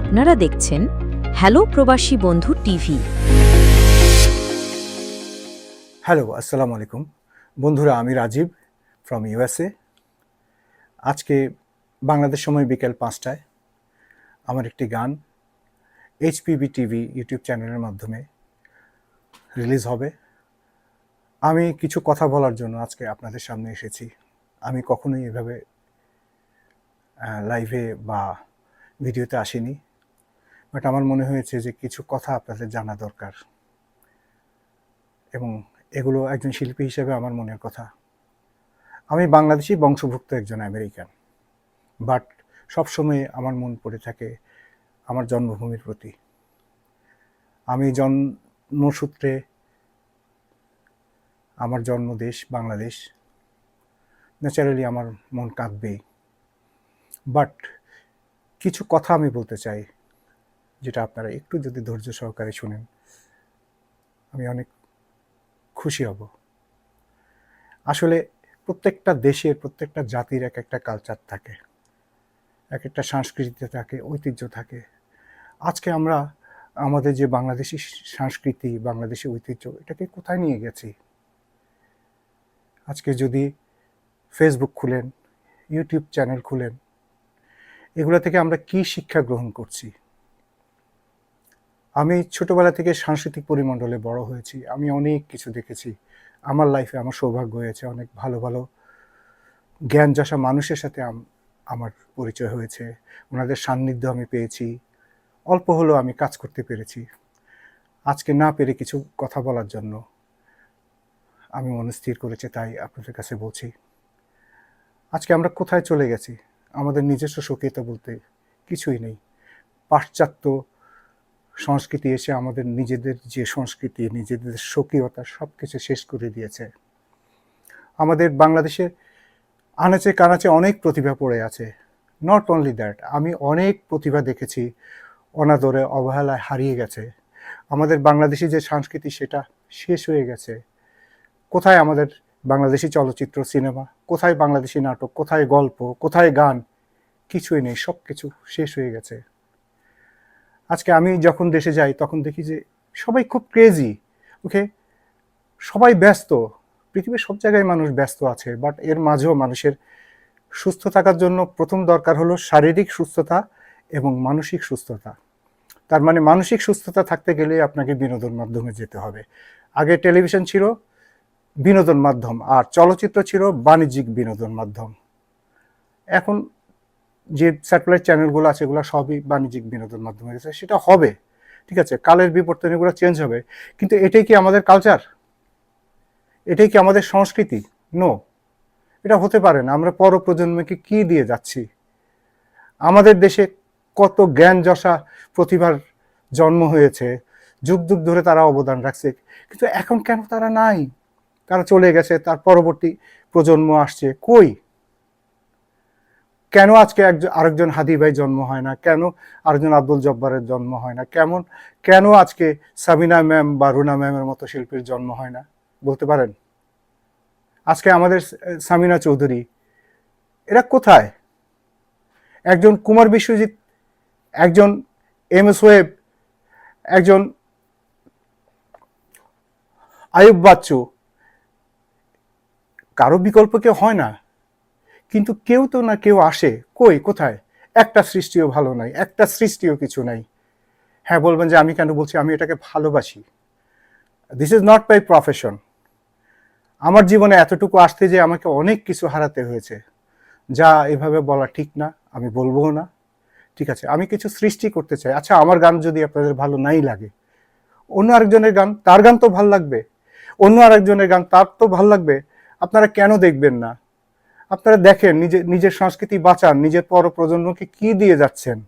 আপনারা দেখছেন হ্যালো প্রবাসী বন্ধু টিভি। হ্যালো, আসসালামু আলাইকুম। বন্ধুরা, আমি রাজীব ফ্রম ইউএসএ আজকে বাংলাদেশ সময় বিকেল পাঁচটায় আমার একটি গান এইচপিবি টিভি ইউটিউব চ্যানেলের মাধ্যমে রিলিজ হবে। আমি কিছু কথা বলার জন্য আজকে আপনাদের সামনে এসেছি। আমি কখনোই এভাবে লাইভে বা ভিডিওতে আসিনি। বাট আমার মনে হয়েছে যে কিছু কথা আপনাদের জানা দরকার। এবং এগুলো একজন শিল্পী হিসেবে আমার মনের কথা। আমি বাংলাদেশি বংশভুক্ত একজন আমেরিকান। বাট সবসময় আমার মন পড়ে থাকে আমার জন্মভূমির প্রতি। আমি জন্মসূত্রে আমার জন্মদেশ বাংলাদেশ। ন্যাচারালি আমার মন কাঁদবেই। বাট কিছু কথা আমি বলতে চাই। যেটা আপনারা একটু যদি ধৈর্য সহকারে শুনেন, আমি অনেক খুশি হব। আসলে প্রত্যেকটা দেশের, প্রত্যেকটা জাতির এক একটা কালচার থাকে, এক একটা সংস্কৃতি থাকে, ঐতিহ্য থাকে। আজকে আমরা আমাদের যে বাংলাদেশি সংস্কৃতি, বাংলাদেশি ঐতিহ্য, এটাকে কোথায় নিয়ে গেছি? আজকে যদি ফেসবুক খুলেন ইউটিউব চ্যানেল খুলেন, এগুলো থেকে আমরা কি শিক্ষা গ্রহণ করছি? আমি ছোটবেলা থেকে সাংস্কৃতিক পরিমণ্ডলে বড় হয়েছি। আমি অনেক কিছু দেখেছি। আমার লাইফে আমার সৌভাগ্য হয়েছে, অনেক ভালো ভালো জ্ঞান যশা মানুষের সাথে আমার পরিচয় হয়েছে। ওনাদের সান্নিধ্য আমি পেয়েছি। অল্প হলেও আমি কাজ করতে পেরেছি। আজকে না পেরে কিছু কথা বলার জন্য আমি মনস্থির করেছি, তাই আপনাদের কাছে বলছি। আজকে আমরা কোথায় চলে গেছি? আমাদের নিজস্ব স্বকীয়তা বলতে কিছুই নেই। পাশ্চাত্য সংস্কৃতি এসে আমাদের নিজেদের যে সংস্কৃতি, নিজেদের স্বকীয়তা সব কিছু শেষ করে দিয়েছে। আমাদের বাংলাদেশে আনাচে কানাচে অনেক প্রতিভা পড়ে আছে। নট অনলি দ্যাট আমি অনেক প্রতিভা দেখেছি। অনাদরে অবহেলায় হারিয়ে গেছে। আমাদের বাংলাদেশি যে সংস্কৃতি, সেটা শেষ হয়ে গেছে। কোথায় আমাদের বাংলাদেশি চলচ্চিত্র, সিনেমা, কোথায় বাংলাদেশি নাটক, কোথায় গল্প, কোথায় গান, কিছুই নেই সব কিছু শেষ হয়ে গেছে। আজকে আমি যখন দেশে যাই, তখন দেখি যে সবাই খুব ক্রেজি ওকে সবাই ব্যস্ত। পৃথিবীর সব জায়গায় মানুষ ব্যস্ত আছে বাট এর মাঝেও মানুষের সুস্থ থাকার জন্য প্রথম দরকার হলো শারীরিক সুস্থতা এবং মানসিক সুস্থতা। তার মানে মানসিক সুস্থতা থাকতে গেলে আপনাকে বিনোদন মাধ্যমে যেতে হবে। আগে টেলিভিশন ছিল, বিনোদন মাধ্যম, আর চলচ্চিত্র ছিল বাণিজ্যিক বিনোদন মাধ্যম। এখন যে স্যাটেলাইট চ্যানেলগুলো আছে, এগুলো সবই বাণিজ্যিক বিনোদন মাধ্যমে গেছে সেটা হবে। ঠিক আছে, কালের বিবর্তনে এগুলো চেঞ্জ হবে। কিন্তু এটাই কি আমাদের কালচার এটাই কি আমাদের সংস্কৃতি? নো এটা হতে পারে না। আমরা পর প্রজন্মকে কি দিয়ে যাচ্ছি? আমাদের দেশে কত জ্ঞান যশা প্রতিভার জন্ম হয়েছে, যুগ যুগ ধরে তারা অবদান রাখছে। কিন্তু এখন কেন তারা নাই? তারা চলে গেছে, তার পরবর্তী প্রজন্ম আসছে। কই? কেন আজকে আরেকজন হাদি ভাই জন্ম হয় না? কেন আরেকজন আব্দুল জব্বারের জন্ম হয় না? কেমন, কেন আজকে সাবিনা ম্যাম বা রুনা ম্যামের মতো শিল্পীর জন্ম হয় না? বলতে পারেন? আজকে আমাদের সামিনা চৌধুরী, এরা কোথায়? একজন কুমার বিশ্বজিৎ, একজন এম এস ওয়েব, একজন আয়ুব বাচ্চু, কারও বিকল্প কেউ হয় না? কিন্তু কেউ তো না কেউ আসে। কই, কোথায়? একটা সৃষ্টিও ভালো নাই, একটা সৃষ্টিও কিছু নাই। হ্যাঁ বলবেন যে আমি কেন বলছি? আমি এটাকে ভালোবাসি। This is not my profession আমার জীবনে এতটুকু আসতে যে আমাকে অনেক কিছু হারাতে হয়েছে। যা এভাবে বলা ঠিক না, আমি বলব না। ঠিক আছে, আমি কিছু সৃষ্টি করতে চাই। আচ্ছা আমার গান যদি আপনাদের ভালো নাই লাগে, অন্য আরেকজনের গান, তার গান তো ভালো লাগবে। অন্য আরেকজনের গান, তার তো ভালো লাগবে। আপনারা কেন দেখবেন না? আপনারা দেখেন, নিজে, নিজের সংস্কৃতি বাঁচান, নিজের পর প্রজন্মকে কি দিয়ে যাচ্ছেন?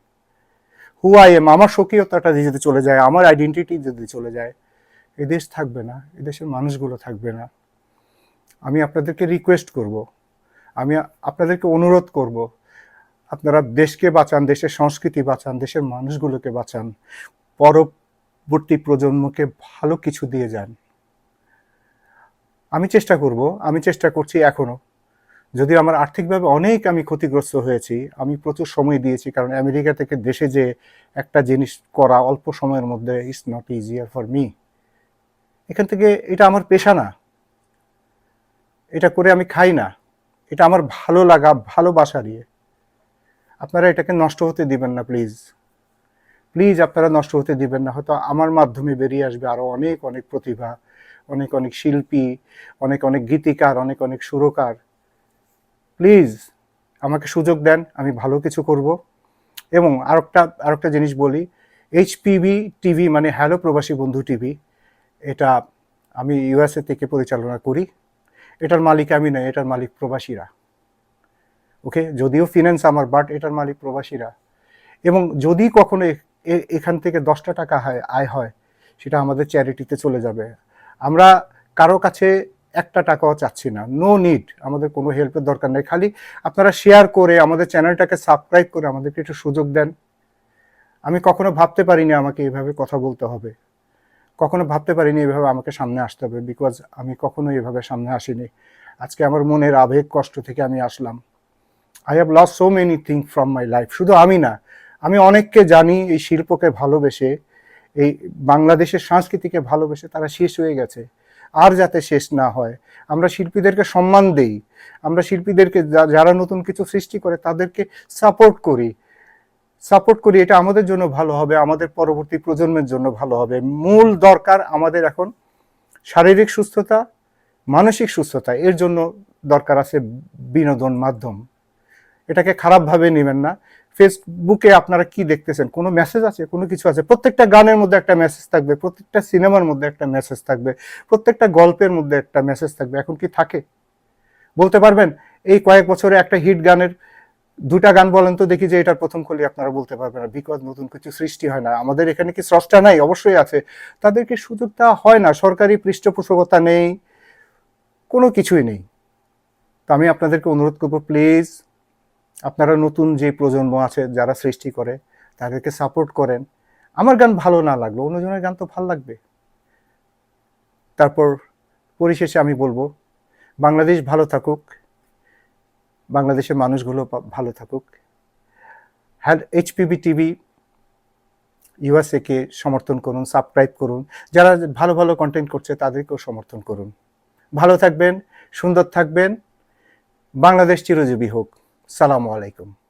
হু আই এম আমার স্বকীয়তাটা যদি চলে যায়, আমার আইডেন্টিটি যদি চলে যায়। এদেশ থাকবে না এদেশের মানুষগুলো থাকবে না। আমি আপনাদেরকে রিকোয়েস্ট করব, আমি আপনাদেরকে অনুরোধ করব, আপনারা দেশকে বাঁচান, দেশের সংস্কৃতি বাঁচান, দেশের মানুষগুলোকে বাঁচান, পরবর্তী প্রজন্মকে ভালো কিছু দিয়ে যান। আমি চেষ্টা করব, আমি চেষ্টা করছি এখনও। যদিও আমার আর্থিকভাবে অনেক আমি ক্ষতিগ্রস্ত হয়েছি, আমি প্রচুর সময় দিয়েছি কারণ আমেরিকা থেকে দেশে যে একটা জিনিস করা অল্প সময়ের মধ্যে is not easier for me এখান থেকে এটা আমার পেশা না। এটা করে আমি খাই না। এটা আমার ভালো লাগা, ভালোবাসা দিয়ে। আপনারা এটাকে নষ্ট হতে দিবেন না প্লিজ প্লিজ আপনারা নষ্ট হতে দিবেন না। হয়তো আমার মাধ্যমে বেরিয়ে আসবে আরও অনেক অনেক প্রতিভা, অনেক অনেক শিল্পী, অনেক অনেক গীতিকার, অনেক অনেক সুরকার। প্লিজ আমাকে সুযোগ দেন, আমি ভালো কিছু করব। এবং আরেকটা আরেকটা জিনিস বলি এইচপিভি টিভি মানে হ্যালো প্রবাসী বন্ধু টিভি এটা আমি ইউএসএ থেকে পরিচালনা করি। এটার মালিক আমি নই এটার মালিক প্রবাসীরা। ওকে? যদিও ফিনান্স আমার বাট এটার মালিক প্রবাসীরা। এবং যদি কখনো এখান থেকে দশটা টাকা হয়, আয় হয়, সেটা আমাদের চ্যারিটিতে চলে যাবে। আমরা কারও কাছে একটা টাকাও চাচ্ছি না। নো নিড আমাদের কোনো হেল্পের দরকার নেই। খালি আপনারা শেয়ার করে আমাদের চ্যানেলটাকে সাবস্ক্রাইব করে আমাদেরকে একটু সুযোগ দেন। আমি কখনো ভাবতে পারিনি আমাকে এইভাবে কথা বলতে হবে। কখনো ভাবতে পারিনি এভাবে আমাকে সামনে আসতে হবে বিকজ আমি কখনো এভাবে সামনে আসিনি। আজকে আমার মনের আবেগ, কষ্ট থেকে আমি আসলাম। I have loss so many thing from my life শুধু আমি না, আমি অনেককে জানি এই শিল্পকে ভালোবেসে, এই বাংলাদেশের সংস্কৃতিকে ভালোবেসে তারা শেষ হয়ে গেছে। আর যাতে শেষ না হয়। আমরা শিল্পীদেরকে সম্মান দেই। আমরা শিল্পীদেরকে যারা নতুন কিছু সৃষ্টি করে তাদেরকে সাপোর্ট করি। সাপোর্ট করি, এটা আমাদের জন্য ভালো হবে, আমাদের পরবর্তী প্রজন্মের জন্য ভালো হবে। মূল দরকার আমাদের এখন শারীরিক সুস্থতা, মানসিক সুস্থতা, এর জন্য দরকার আছে বিনোদন মাধ্যম। এটাকে খারাপভাবে নেবেন না। ফেসবুকে আপনারা কি দেখতেছেন? কোনো মেসেজ আছে? কোনো কিছু আছে? প্রত্যেকটা গানের মধ্যে একটা মেসেজ থাকবে, প্রত্যেকটা সিনেমার মধ্যে একটা মেসেজ থাকবে, প্রত্যেকটা গল্পের মধ্যে একটা মেসেজ থাকবে। এখন কি থাকে? বলতে পারবেন? এই কয়েক বছরে একটা হিট গানের দুটা গান বলেন তো, দেখি যে এটার প্রথম কলি আপনারা বলতে পারবেন না বিকজ নতুন কিছু সৃষ্টি হয় না। আমাদের এখানে কি স্রষ্টা নাই? অবশ্যই আছে। তাদেরকে সুযোগ দেওয়া হয় না। সরকারি পৃষ্ঠপোষকতা নেই, কোনো কিছুই নেই। তো আমি আপনাদেরকে অনুরোধ করব প্লিজ আপনারা নতুন যে প্রজন্ম আছে, যারা সৃষ্টি করে, তাদেরকে সাপোর্ট করেন। আমার গান ভালো না লাগল, অন্যজনের গান তো ভালো লাগবে। তারপর পরিশেষে আমি বলব, বাংলাদেশ ভালো থাকুক, বাংলাদেশের মানুষগুলো ভালো থাকুক। হ্যাঁ এইচপিবি টিভি ইউএসএ কে সমর্থন করুন সাবস্ক্রাইব করুন। যারা ভালো ভালো কন্টেন্ট করছে, তাদেরকেও সমর্থন করুন। ভালো থাকবেন, সুন্দর থাকবেন, বাংলাদেশ চিরজীবী হোক। সালামু আলাইকুম।